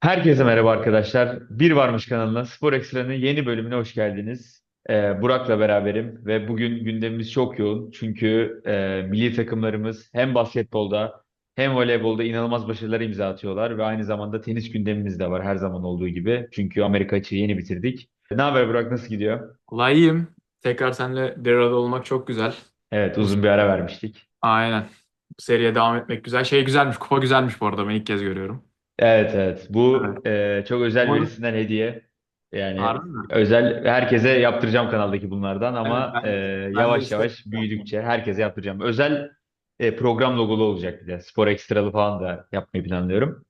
Herkese merhaba arkadaşlar. Bir Varmış kanalına Spor Ekstra'nın yeni bölümüne hoş geldiniz. Ee, Burak'la beraberim ve bugün gündemimiz çok yoğun. Çünkü e, milli takımlarımız hem basketbolda hem voleybolda inanılmaz başarılar imza atıyorlar ve aynı zamanda tenis gündemimiz de var her zaman olduğu gibi. Çünkü Amerika açığı yeni bitirdik. Ne haber Burak nasıl gidiyor? Vallahi iyiyim. Tekrar seninle bir arada olmak çok güzel. Evet Uzun. uzun bir ara vermiştik. Aynen. Seriye devam etmek güzel. Şey güzelmiş. Kupa güzelmiş bu arada. Ben ilk kez görüyorum. Evet evet bu e, çok özel Oyun. birisinden hediye. Yani Harbi mi? özel herkese yaptıracağım kanaldaki bunlardan Evet ama ben, e, ben de yavaş istedim. yavaş büyüdükçe herkese yaptıracağım. Özel e, program logolu olacak bir de. Spor ekstralı falan da yapmayı planlıyorum.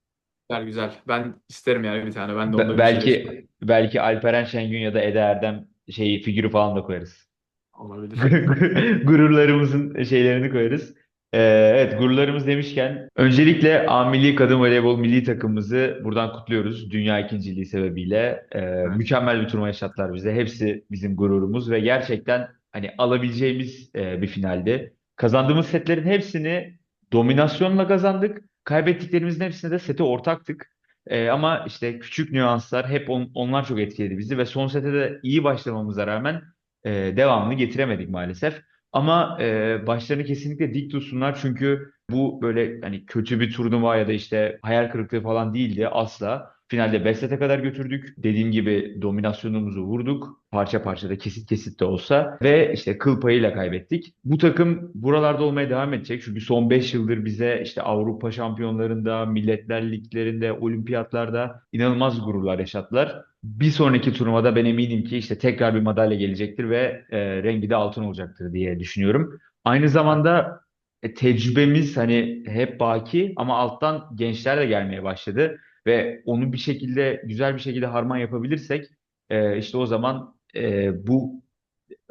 Güzel güzel. Ben isterim yani bir tane. Ben de Be- onda bir şeyler belki isterim. belki Alperen Şengün ya da Eda Erdem şeyi figürü falan da koyarız. Olabilir. Gururlarımızın şeylerini koyarız. Ee, evet gururlarımız demişken öncelikle A Milli Kadın Voleybol Milli Takımımızı buradan kutluyoruz. Dünya ikinciliği sebebiyle. Ee, mükemmel bir turnuva yaşattılar bize. Hepsi bizim gururumuz ve gerçekten hani alabileceğimiz e, bir finaldi. Kazandığımız setlerin hepsini dominasyonla kazandık. Kaybettiklerimizin hepsine de sete ortaktık. Ee, ama işte küçük nüanslar hep on- onlar çok etkiledi bizi ve son sete de iyi başlamamıza rağmen e, devamını getiremedik maalesef. Ama e, başlarını kesinlikle dik tutsunlar çünkü bu böyle hani kötü bir turnuva ya da işte hayal kırıklığı falan değildi asla. Finalde 5 sete kadar götürdük. Dediğim gibi dominasyonumuzu vurduk. Parça parça da kesit kesit de olsa. Ve işte kıl payıyla kaybettik. Bu takım buralarda olmaya devam edecek. Çünkü son 5 yıldır bize işte Avrupa şampiyonlarında, Milletler Liglerinde, olimpiyatlarda inanılmaz gururlar yaşattılar. Bir sonraki turnuvada ben eminim ki işte tekrar bir madalya gelecektir ve e, rengi de altın olacaktır diye düşünüyorum. Aynı zamanda e, tecrübemiz hani hep baki ama alttan gençler de gelmeye başladı ve onu bir şekilde güzel bir şekilde harman yapabilirsek e, işte o zaman e, bu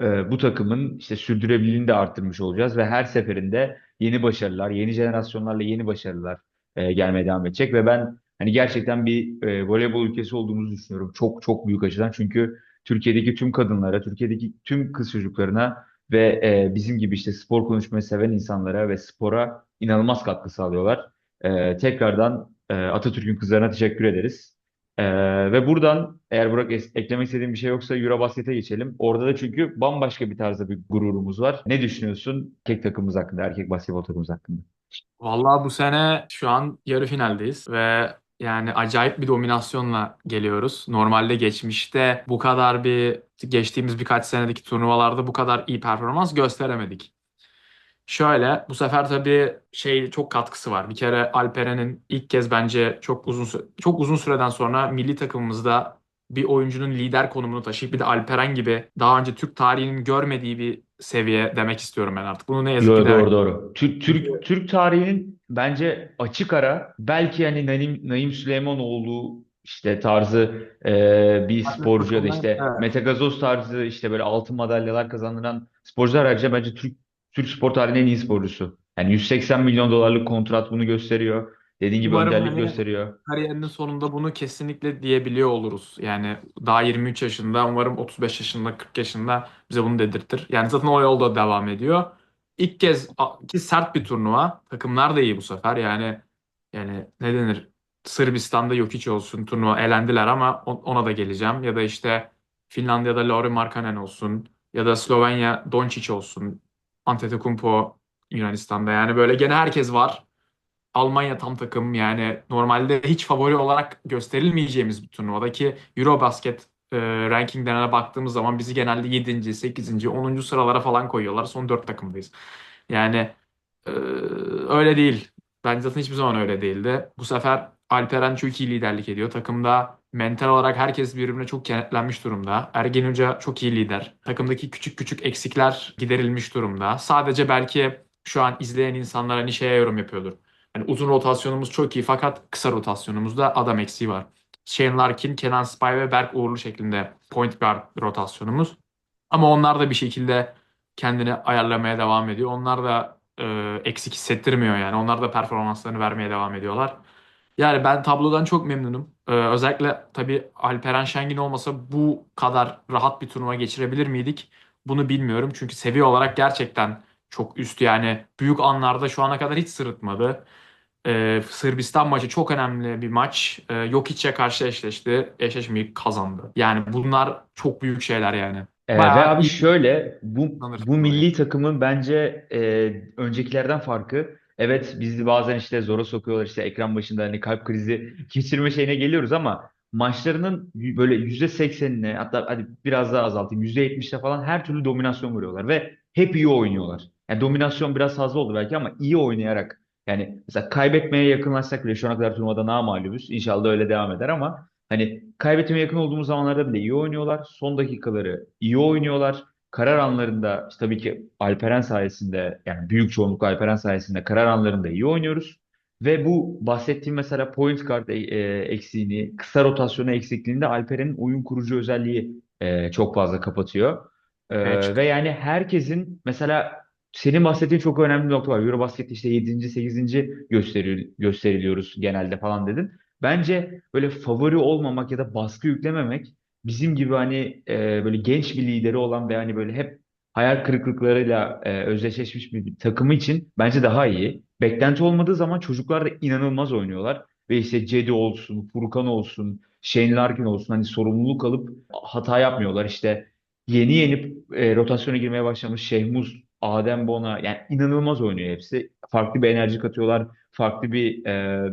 e, bu takımın işte sürdürülebilirliğini de arttırmış olacağız ve her seferinde yeni başarılar, yeni jenerasyonlarla yeni başarılar e, gelmeye devam edecek ve ben hani gerçekten bir e, voleybol ülkesi olduğumuzu düşünüyorum. Çok çok büyük açıdan çünkü Türkiye'deki tüm kadınlara, Türkiye'deki tüm kız çocuklarına ve e, bizim gibi işte spor konuşmayı seven insanlara ve spora inanılmaz katkı sağlıyorlar. E, tekrardan e, Atatürk'ün kızlarına teşekkür ederiz. Ee, ve buradan eğer Burak eklemek istediğin bir şey yoksa Eurobasket'e geçelim. Orada da çünkü bambaşka bir tarzda bir gururumuz var. Ne düşünüyorsun erkek takımımız hakkında, erkek basketbol takımımız hakkında? Vallahi bu sene şu an yarı finaldeyiz ve yani acayip bir dominasyonla geliyoruz. Normalde geçmişte bu kadar bir geçtiğimiz birkaç senedeki turnuvalarda bu kadar iyi performans gösteremedik. Şöyle bu sefer tabii şey çok katkısı var. Bir kere Alperen'in ilk kez bence çok uzun çok uzun süreden sonra milli takımımızda bir oyuncunun lider konumunu taşıyıp bir de Alperen gibi daha önce Türk tarihinin görmediği bir seviye demek istiyorum ben artık. Bunu ne yazık ki Yo, demek. doğru doğru. Türk, Türk, Türk tarihinin bence açık ara belki hani Naim, Naim Süleymanoğlu işte tarzı e, bir sporcu ya da işte Evet. Mete Gazoz tarzı işte böyle altın madalyalar kazanan sporcular ayrıca bence Türk Türk spor tarihinin en iyi sporcusu. Yani 180 milyon dolarlık kontrat bunu gösteriyor. Dediğin gibi Umarım önderlik hani gösteriyor. kariyerinin sonunda bunu kesinlikle diyebiliyor oluruz. Yani daha 23 yaşında, umarım 35 yaşında, 40 yaşında bize bunu dedirtir. Yani zaten o yolda devam ediyor. İlk kez ki sert bir turnuva. Takımlar da iyi bu sefer. Yani yani ne denir? Sırbistan'da Jokic olsun turnuva elendiler ama on- ona da geleceğim. Ya da işte Finlandiya'da Lauri Markkanen olsun ya da Slovenya Doncic olsun. Antetokounmpo Yunanistan'da. Yani böyle gene herkes var. Almanya tam takım yani normalde hiç favori olarak gösterilmeyeceğimiz bir turnuvadaki Eurobasket e, rankinglerine baktığımız zaman bizi genelde 7. 8. 10. sıralara falan koyuyorlar. Son 4 takımdayız. Yani e, öyle değil. Bence zaten hiçbir zaman öyle değildi. Bu sefer Alperen çok iyi liderlik ediyor. Takımda mental olarak herkes birbirine çok kenetlenmiş durumda. Ergen Hoca çok iyi lider. Takımdaki küçük küçük eksikler giderilmiş durumda. Sadece belki şu an izleyen insanlar hani şeye yorum yapıyordur. Hani uzun rotasyonumuz çok iyi fakat kısa rotasyonumuzda adam eksiği var. Shane Larkin, Kenan Spy ve Berk Uğurlu şeklinde point guard rotasyonumuz. Ama onlar da bir şekilde kendini ayarlamaya devam ediyor. Onlar da e, eksik hissettirmiyor yani. Onlar da performanslarını vermeye devam ediyorlar. Yani ben tablodan çok memnunum. Ee, özellikle tabii Alperen Şengün olmasa bu kadar rahat bir turnuva geçirebilir miydik? Bunu bilmiyorum. Çünkü seviye olarak gerçekten çok üst yani büyük anlarda şu ana kadar hiç sırıtmadı. Ee, Sırbistan maçı çok önemli bir maç. Ee, Jokic'e karşı eşleşti. Eşleşmeyi kazandı. Yani bunlar çok büyük şeyler yani. Ee, ve abi şöyle bu bu milli takımın bence e, öncekilerden farkı evet bizi bazen işte zora sokuyorlar işte ekran başında hani kalp krizi geçirme şeyine geliyoruz ama maçlarının böyle yüzde seksenine hatta hadi biraz daha azaltayım yüzde yetmişte falan her türlü dominasyon vuruyorlar ve hep iyi oynuyorlar. Yani dominasyon biraz fazla oldu belki ama iyi oynayarak yani mesela kaybetmeye yakınlaşsak bile şu ana kadar turnuvada namağlubuz. İnşallah öyle devam eder ama Hani kaybetmeye yakın olduğumuz zamanlarda bile iyi oynuyorlar. Son dakikaları iyi oynuyorlar. Karar anlarında işte tabii ki Alperen sayesinde yani büyük çoğunluk Alperen sayesinde karar anlarında iyi oynuyoruz. Ve bu bahsettiğim mesela point guard e, e, eksiğini, kısa rotasyonu eksikliğinde Alperen'in oyun kurucu özelliği e, çok fazla kapatıyor. E, ve çıkıyor. yani herkesin mesela senin bahsettiğin çok önemli bir nokta var. Eurobasket'te işte yedinci sekizinci gösteriyor, gösteriliyoruz genelde falan dedin. Bence böyle favori olmamak ya da baskı yüklememek bizim gibi hani e, böyle genç bir lideri olan ve hani böyle hep hayal kırıklıklarıyla e, özdeşleşmiş bir, takımı için bence daha iyi. Beklenti olmadığı zaman çocuklar da inanılmaz oynuyorlar. Ve işte Cedi olsun, Furkan olsun, Shane Larkin olsun hani sorumluluk alıp hata yapmıyorlar. İşte yeni yenip e, rotasyona girmeye başlamış Şehmuz, Adem Bona yani inanılmaz oynuyor hepsi. Farklı bir enerji katıyorlar. Farklı bir e,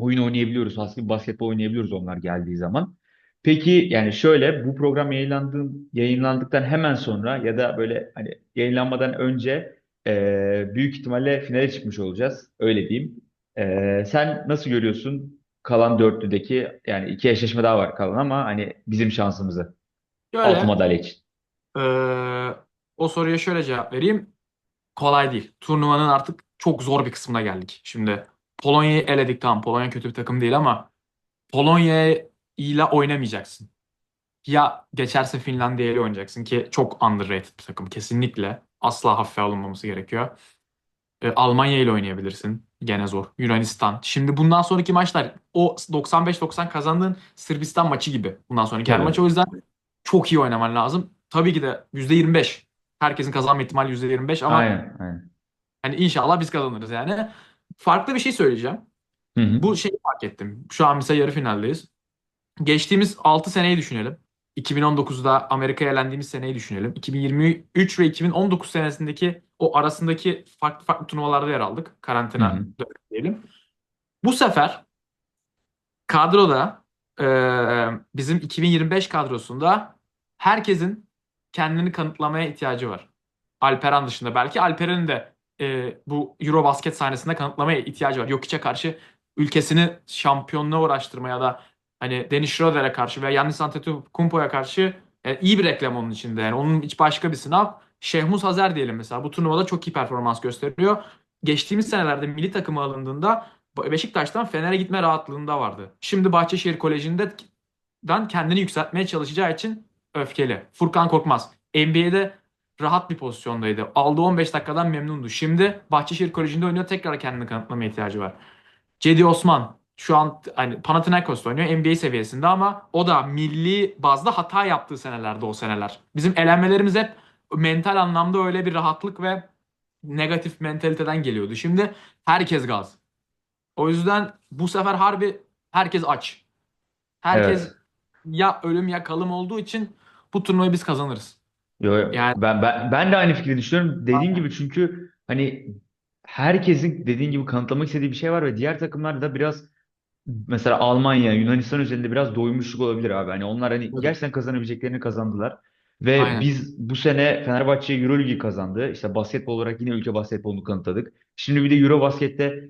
oyun oynayabiliyoruz. Aslında basketbol oynayabiliyoruz onlar geldiği zaman. Peki yani şöyle bu program yayınlandığı, yayınlandıktan hemen sonra ya da böyle hani yayınlanmadan önce e, büyük ihtimalle finale çıkmış olacağız. Öyle diyeyim. E, sen nasıl görüyorsun kalan dörtlüdeki yani iki eşleşme daha var kalan ama hani bizim şansımızı Şöyle madalya için. Ee, o soruya şöyle cevap vereyim. Kolay değil. Turnuvanın artık çok zor bir kısmına geldik. Şimdi Polonya'yı eledik tamam. Polonya kötü bir takım değil ama Polonya ile oynamayacaksın. Ya geçerse Finlandiya ile oynayacaksın ki çok underrated bir takım. Kesinlikle asla hafife alınmaması gerekiyor. Ee, Almanya ile oynayabilirsin. Gene zor. Yunanistan. Şimdi bundan sonraki maçlar o 95-90 kazandığın Sırbistan maçı gibi. Bundan sonraki her Tabii. maç o yüzden çok iyi oynaman lazım. Tabii ki de %25. Herkesin kazanma ihtimali %25 ama Aynen, aynen. hani inşallah biz kazanırız yani. Farklı bir şey söyleyeceğim. Hı hı. Bu şeyi fark ettim. Şu an mesela yarı finaldeyiz. Geçtiğimiz 6 seneyi düşünelim. 2019'da Amerika'ya elendiğimiz seneyi düşünelim. 2023 ve 2019 senesindeki o arasındaki farklı farklı turnuvalarda yer aldık. Karantina diyelim. Bu sefer kadroda e, bizim 2025 kadrosunda herkesin kendini kanıtlamaya ihtiyacı var. Alperen dışında belki Alperen'in de e, bu Eurobasket sahnesinde kanıtlamaya ihtiyacı var. Jokic'e karşı ülkesini şampiyonluğa uğraştırmaya da hani Dennis Schroeder'e karşı veya Giannis Antetokounmpo'ya karşı e, iyi bir reklam onun içinde. Yani onun hiç başka bir sınav. Şehmus Hazer diyelim mesela. Bu turnuvada çok iyi performans gösteriyor. Geçtiğimiz senelerde milli takıma alındığında Beşiktaş'tan Fener'e gitme rahatlığında vardı. Şimdi Bahçeşehir Koleji'nden kendini yükseltmeye çalışacağı için öfkeli. Furkan Korkmaz. NBA'de rahat bir pozisyondaydı. Aldığı 15 dakikadan memnundu. Şimdi Bahçeşehir Koleji'nde oynuyor. Tekrar kendini kanıtlamaya ihtiyacı var. Cedi Osman şu an hani Panathinaikos'ta oynuyor NBA seviyesinde ama o da milli bazda hata yaptığı senelerde o seneler. Bizim elenmelerimiz hep mental anlamda öyle bir rahatlık ve negatif mentaliteden geliyordu. Şimdi herkes gaz. O yüzden bu sefer harbi herkes aç. Herkes Evet. ya ölüm ya kalım olduğu için bu turnuvayı biz kazanırız. Yo, yo. Yani Ben, ben, ben de aynı fikri düşünüyorum. Dediğim gibi çünkü hani herkesin dediğin gibi kanıtlamak istediği bir şey var ve diğer takımlar da biraz mesela Almanya, Yunanistan özelinde biraz doymuşluk olabilir abi. Hani onlar hani gerçekten kazanabileceklerini kazandılar. Ve aynen. biz bu sene Fenerbahçe Euroligi kazandı. İşte basketbol olarak yine ülke basketbolunu kanıtladık. Şimdi bir de Eurobasket'te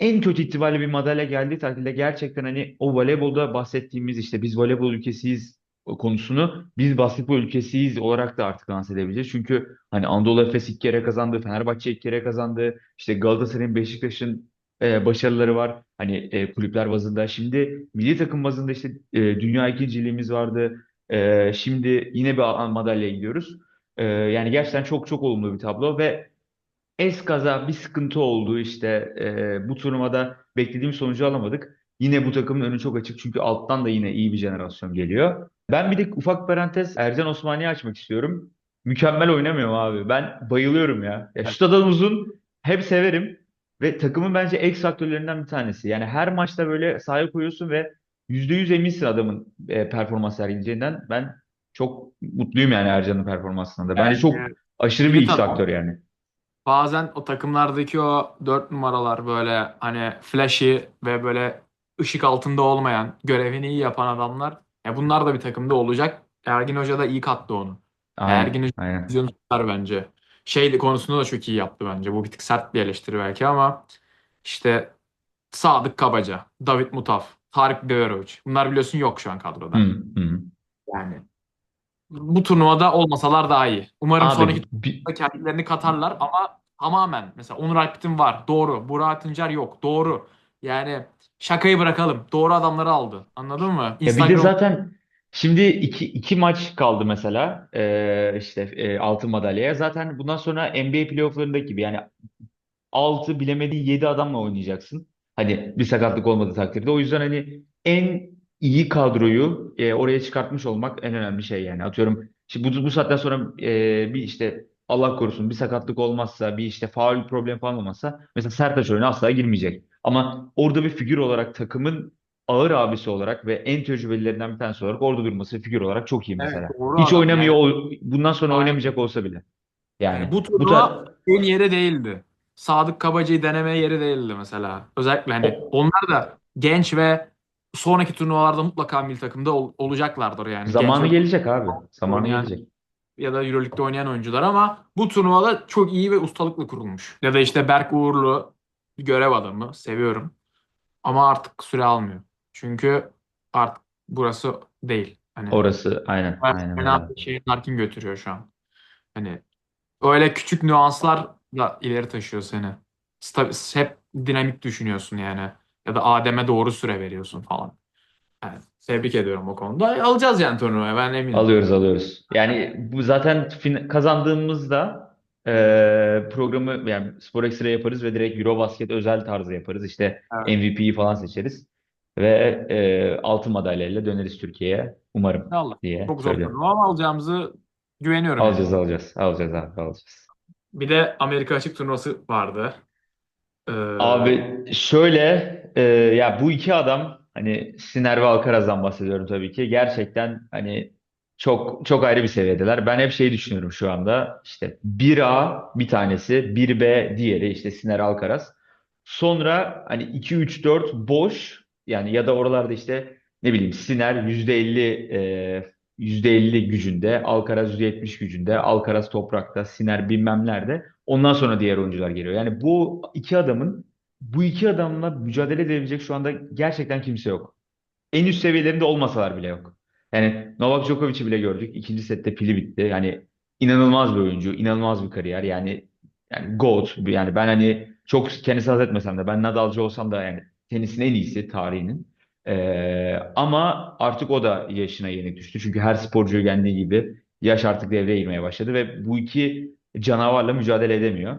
en kötü ihtimalle bir madalya geldiği takdirde gerçekten hani o voleybolda bahsettiğimiz işte biz voleybol ülkesiyiz konusunu biz basketbol ülkesiyiz olarak da artık lanse edebileceğiz. Çünkü hani Anadolu Efes ilk kere kazandı, Fenerbahçe ilk kere kazandı. İşte Galatasaray'ın, Beşiktaş'ın e, başarıları var. Hani e, kulüpler bazında. Şimdi milli takım bazında işte e, dünya ikinciliğimiz vardı. E, şimdi yine bir madalya gidiyoruz. E, yani gerçekten çok çok olumlu bir tablo ve Eskaza bir sıkıntı oldu işte e, bu turnuvada beklediğim sonucu alamadık. Yine bu takımın önü çok açık çünkü alttan da yine iyi bir jenerasyon geliyor. Ben bir de ufak parantez Ercan Osmani'yi açmak istiyorum. Mükemmel oynamıyor abi? Ben bayılıyorum ya. Ya şut uzun hep severim ve takımın bence X faktörlerinden bir tanesi. Yani her maçta böyle sahaya koyuyorsun ve %100 eminsin adamın e, performans sergileyeceğinden. Ben çok mutluyum yani Ercan'ın performansından da. Bence çok Yani aşırı bir X faktör yani. bazen o takımlardaki o dört numaralar böyle hani flashy ve böyle ışık altında olmayan, görevini iyi yapan adamlar. Ya bunlar da bir takımda olacak. Ergin Hoca da iyi kattı onu. Aynen, Ergin Hoca aynen. bence. Şey konusunda da çok iyi yaptı bence. Bu bir tık sert bir eleştiri belki ama işte Sadık Kabaca, David Mutaf, Tarık Biberovic. Bunlar biliyorsun yok şu an kadroda. Hı, hı. Yani bu turnuvada olmasalar daha iyi. Umarım Abi sonraki bir, turnuvada kendilerini katarlar ama tamamen mesela Onur Alptin var. Doğru. Burak Tuncer yok. Doğru. Yani şakayı bırakalım. Doğru adamları aldı. Anladın mı? ya bir de Instagram zaten şimdi iki, iki maç kaldı mesela ee, işte e, altın madalyaya. Zaten bundan sonra NBA playofflarındaki gibi yani 6 bilemediğin 7 adamla oynayacaksın. Hani bir sakatlık olmadığı takdirde. O yüzden hani en iyi kadroyu e, oraya çıkartmış olmak en önemli şey yani. Atıyorum şimdi bu, bu saatten sonra e, bir işte Allah korusun bir sakatlık olmazsa bir işte faul problem falan olmazsa mesela Sertaç oyuna asla girmeyecek. Ama orada bir figür olarak takımın ağır abisi olarak ve en tecrübelilerinden bir tanesi olarak orada durması figür olarak çok iyi evet mesela. doğru Hiç adam. oynamıyor, Yani, ol- bundan sonra aynen. oynamayacak olsa bile. Yani Yani bu bu tar turnuva en yeri değildi. Sadık Kabacı'yı denemeye yeri değildi mesela. Özellikle hani o, onlar da genç ve sonraki turnuvalarda mutlaka milli takımda ol- olacaklardır yani. Genç Zamanı ve gelecek abi. Zamanı oynayan gelecek. ya da Euroleague'de oynayan oyuncular ama bu turnuvada çok iyi ve ustalıkla kurulmuş. Ya da işte Berk Uğurlu bir görev adamı seviyorum ama artık süre almıyor. Çünkü artık burası değil. Hani Orası aynen. Aynen fena bir şey Larkin götürüyor şu an. Hani öyle küçük nüanslarla ileri taşıyor seni. Sta- hep dinamik düşünüyorsun yani. Ya da Adem'e doğru süre veriyorsun falan. Yani tebrik ediyorum o konuda. Alacağız yani turnuvayı ben eminim. Alıyoruz alıyoruz. Yani bu zaten fin- kazandığımızda e, programı yani Spor Ekstra yaparız ve direkt Eurobasket özel tarzı yaparız. İşte Evet. MVP'yi falan seçeriz. Ve e, altın madalyayla döneriz Türkiye'ye. Umarım Allah. diye Çok zor turnuva ama alacağımızı güveniyorum yani. Alacağız alacağız. Alacağız abi alacağız. Bir de Amerika açık turnuvası vardı. Ee, Abi şöyle e, ya bu iki adam hani Sinner ve Alcaraz'dan bahsediyorum tabii ki. Gerçekten hani çok çok ayrı bir seviyedeler. Ben hep şey düşünüyorum şu anda. İşte 1A bir tanesi, 1B diğeri işte Sinner Alcaraz. Sonra hani 2 3 4 boş yani ya da oralarda işte ne bileyim Sinner %50 e, %50 gücünde, Alcaraz %70 gücünde, Alcaraz toprakta, Sinner bilmem nerede. Ondan sonra diğer oyuncular geliyor. Yani bu iki adamın bu iki adamla mücadele edebilecek şu anda gerçekten kimse yok. En üst seviyelerinde olmasalar bile yok. Yani Novak Djokovic'i bile gördük. İkinci sette pili bitti. Yani inanılmaz bir oyuncu, inanılmaz bir kariyer. Yani yani GOAT. Yani ben hani çok kendisi haz etmesem de ben Nadal'cı olsam da yani tenisin en iyisi tarihinin. Ee, ama artık o da yaşına yenik düştü. Çünkü her sporcu geldiği gibi yaş artık devreye girmeye başladı ve bu iki canavarla mücadele edemiyor.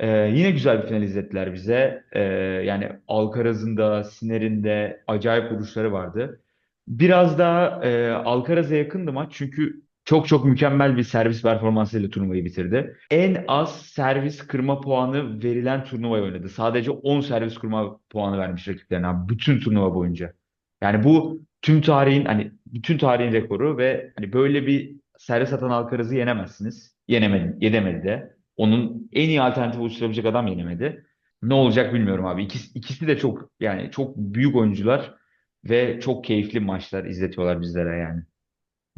Ee, yine güzel bir final izlettiler bize. Ee, yani Alcaraz'ın da Sinner'in de acayip vuruşları vardı. Biraz daha e, Alcaraz'a yakındı maç çünkü çok çok mükemmel bir servis performansıyla turnuvayı bitirdi. En az servis kırma puanı verilen turnuvayı oynadı. Sadece 10 servis kırma puanı vermiş rakiplerine bütün turnuva boyunca. Yani bu tüm tarihin hani bütün tarihin rekoru ve hani böyle bir servis atan Alcaraz'ı yenemezsiniz. Yenemedi, yedemedi de. Onun en iyi alternatif oluşturabilecek adam yenemedi. Ne olacak bilmiyorum abi. İkisi, ikisi de çok yani çok büyük oyuncular ve çok keyifli maçlar izletiyorlar bizlere yani.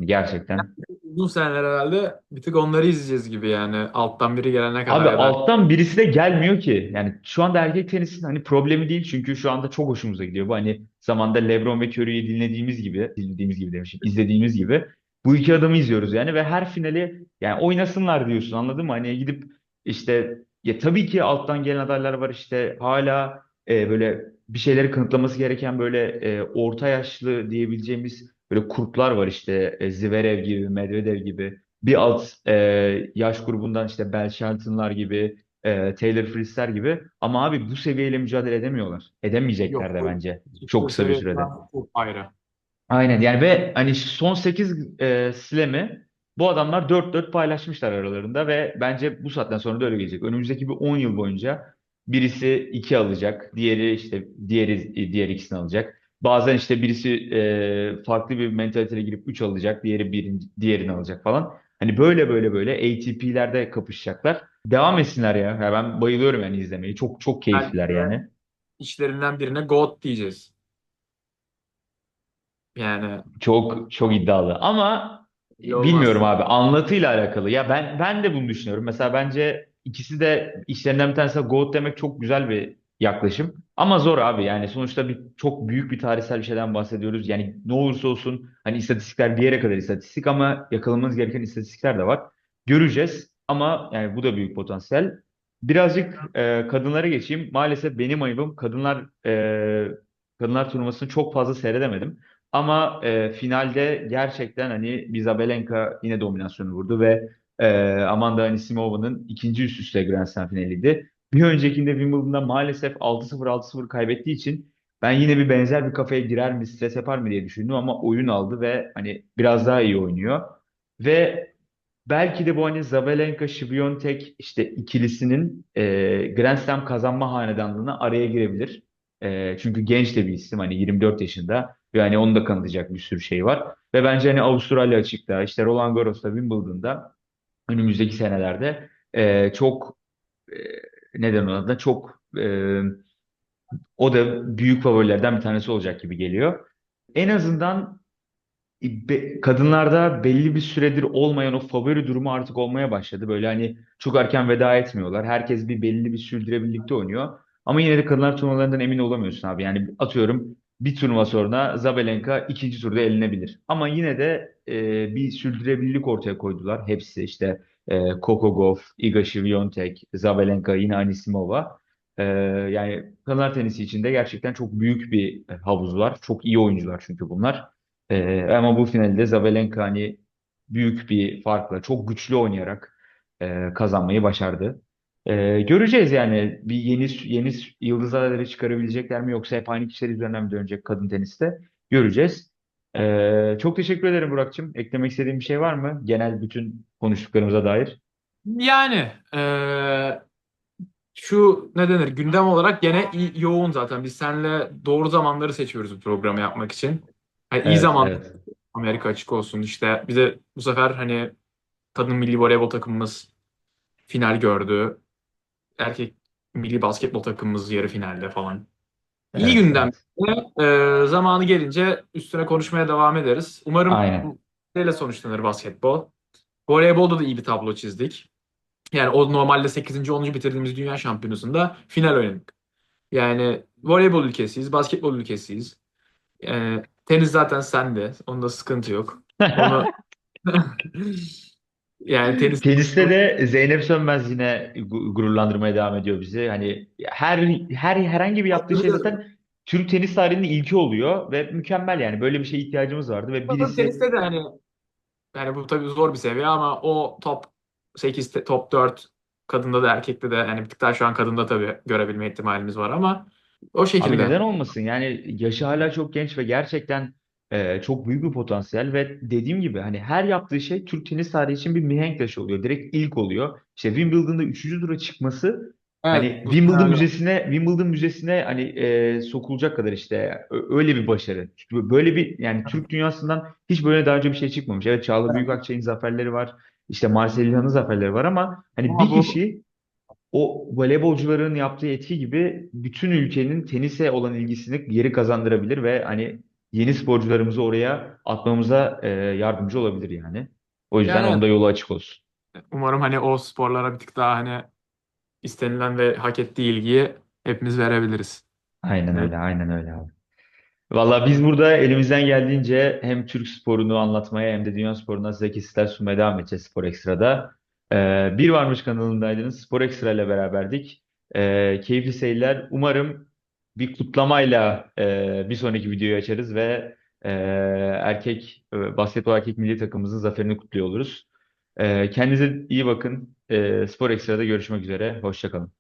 Gerçekten. uzun seneler herhalde bir tık onları izleyeceğiz gibi yani. Alttan biri gelene kadar Abi ya da alttan birisi de gelmiyor ki. Yani şu anda erkek tenisin hani problemi değil çünkü şu anda çok hoşumuza gidiyor. Bu hani zamanda LeBron ve Curry'yi dinlediğimiz gibi, dinlediğimiz gibi demişim, izlediğimiz gibi bu iki adamı izliyoruz yani ve her finali yani oynasınlar diyorsun anladın mı? Hani gidip işte ya tabii ki alttan gelen adaylar var işte hala e, böyle bir şeyleri kanıtlaması gereken böyle e, orta yaşlı diyebileceğimiz böyle kurtlar var işte e, Zverev gibi, Medvedev gibi bir alt e, yaş grubundan işte Bel Shelton'lar gibi, e, Taylor Fritz'ler gibi. Ama abi bu seviyeyle mücadele edemiyorlar. yok. Edemeyecekler de bence. Çok Bu kısa bir sürede. çok ayrı. Aynen yani ve hani son 8 e, slam'i bu adamlar 4-4 paylaşmışlar aralarında ve bence bu saatten sonra da öyle gelecek. Önümüzdeki bir 10 yıl boyunca birisi iki alacak, diğeri işte diğeri diğer ikisini alacak. Bazen işte birisi e, farklı bir mentaliteye girip 3 alacak, diğeri birinci, diğerini alacak falan. Hani böyle böyle böyle ATP'lerde kapışacaklar. Devam etsinler ya. Ya ben bayılıyorum yani izlemeyi. Çok çok Belki keyifliler de yani. işlerinden birine GOAT diyeceğiz. Yani Çok çok iddialı ama olmaz. bilmiyorum abi anlatıyla alakalı. Ya ben ben de bunu düşünüyorum. Mesela bence ikisi de işlerinden bir tanesi GOAT demek çok güzel bir yaklaşım. Ama zor abi yani sonuçta bir çok büyük bir tarihsel bir şeyden bahsediyoruz. Yani ne olursa olsun hani istatistikler bir yere kadar istatistik ama yakalamamız gereken istatistikler de var. Göreceğiz ama yani bu da büyük potansiyel. Birazcık e, kadınlara geçeyim. Maalesef benim ayıbım kadınlar e, kadınlar turnuvasını çok fazla seyredemedim. Ama e, finalde gerçekten hani bir Zabalenka yine dominasyonu vurdu ve e, Amanda Anisimova'nın ikinci üst üste Grand Slam finaliydi. Bir öncekinde Wimbledon'da maalesef 6-0 6-0 kaybettiği için ben yine bir benzer bir kafaya girer mi, stres yapar mı diye düşündüm ama oyun aldı ve hani biraz daha iyi oynuyor. Ve belki de bu hani Zabalenka Świątek işte ikilisinin e, Grand Slam kazanma hanedanlığına araya girebilir. E, çünkü genç de bir isim hani 24 yaşında ve hani onu da kanıtlayacak bir sürü şey var. Ve bence hani Avustralya açıkta işte Roland Garros'ta Wimbledon'da önümüzdeki senelerde e, çok e, neden ona da çok e, o da büyük favorilerden bir tanesi olacak gibi geliyor. En azından be- kadınlarda belli bir süredir olmayan o favori durumu artık olmaya başladı. Böyle hani çok erken veda etmiyorlar. Herkes bir belli bir sürdüre birlikte oynuyor. Ama yine de kadınlar turnuvalarından emin olamıyorsun abi. Yani atıyorum bir turnuva sonra Zabalenka ikinci turda elinebilir. Ama yine de e, bir sürdürülebilirlik ortaya koydular. Hepsi işte e, Coco Gauff, Iga Świątek, Zabalenka, yine Anisimova. E, yani kadınlar tenisi için de gerçekten çok büyük bir havuz var. Çok iyi oyuncular çünkü bunlar. Ee, ama bu finalde Zabalenka hani büyük bir farkla, çok güçlü oynayarak e, kazanmayı başardı. Ee, göreceğiz yani bir yeni yeni yıldızları çıkarabilecekler mi yoksa hep aynı kişiler üzerinden mi dönecek kadın teniste göreceğiz. Ee, çok teşekkür ederim Burak'cığım. Eklemek istediğin bir şey var mı? Genel bütün konuştuklarımıza dair. Yani eee, şu ne denir gündem olarak gene iyi- yoğun zaten. Biz seninle doğru zamanları seçiyoruz bu programı yapmak için. Yani iyi Evet, zaman evet. Amerika açık olsun işte. Bir de bu sefer hani kadın milli voleybol takımımız final gördü. Erkek milli basketbol takımımız yarı finalde falan. İyi Evet, gündem. evet. Ee, zamanı gelince üstüne konuşmaya devam ederiz. Umarım Aynen. böyle sonuçlanır basketbol. Voleybolda da iyi bir tablo çizdik. Yani o normalde 8. 10. bitirdiğimiz dünya şampiyonasında final oynadık. Yani voleybol ülkesiyiz, basketbol ülkesiyiz. Yani tenis zaten sende. Onda sıkıntı yok. Onu yani tenis Teniste de Zeynep Sönmez yine gu- gururlandırmaya devam ediyor bizi. Hani her her herhangi bir yaptığı şey zaten Türk tenis tarihinin ilki oluyor ve mükemmel yani böyle bir şeye ihtiyacımız vardı ve birisi teniste de hani Yani bu tabii zor bir seviye ama o top 8, te- top 4 kadında da erkekte de yani bir tık daha şu an kadında tabii görebilme ihtimalimiz var ama o Abi şekilde. neden olmasın? Yani yaşı hala çok genç ve gerçekten e, çok büyük bir potansiyel ve dediğim gibi hani her yaptığı şey Türk tenis tarihi için bir mihenk taşı oluyor. Direkt ilk oluyor. İşte Wimbledon'da üçüncü tura çıkması Evet hani bu Wimbledon senaryo. müzesine Wimbledon müzesine hani e, sokulacak kadar işte ö- öyle bir başarı. Çünkü böyle bir yani Türk dünyasından hiç böyle daha önce bir şey çıkmamış. Evet Çağla Büyükakçay'ın zaferleri var. İşte Marcel İlhan'ın zaferleri var ama hani Ama bir bu kişi o voleybolcuların yaptığı etki gibi bütün ülkenin tenise olan ilgisini geri kazandırabilir ve hani yeni sporcularımızı oraya atmamıza e, yardımcı olabilir yani. O yüzden yani onda yolu açık olsun. umarım hani o sporlara bir tık daha hani istenilen ve hak ettiği ilgiyi hepimiz verebiliriz. Aynen Evet. öyle, aynen öyle abi. Valla biz burada elimizden geldiğince hem Türk sporunu anlatmaya hem de dünya sporuna size kesitler sunmaya devam edeceğiz Spor Ekstra'da. Ee, Bir Varmış kanalındaydınız. Spor Ekstra ile beraberdik. Ee, keyifli seyirler. Umarım bir kutlamayla e, bir sonraki videoyu açarız ve e, erkek e, basketbol erkek milli takımımızın zaferini kutluyor oluruz. Ee, kendinize iyi bakın. Ee, Spor Ekstra'da görüşmek üzere. Hoşça kalın.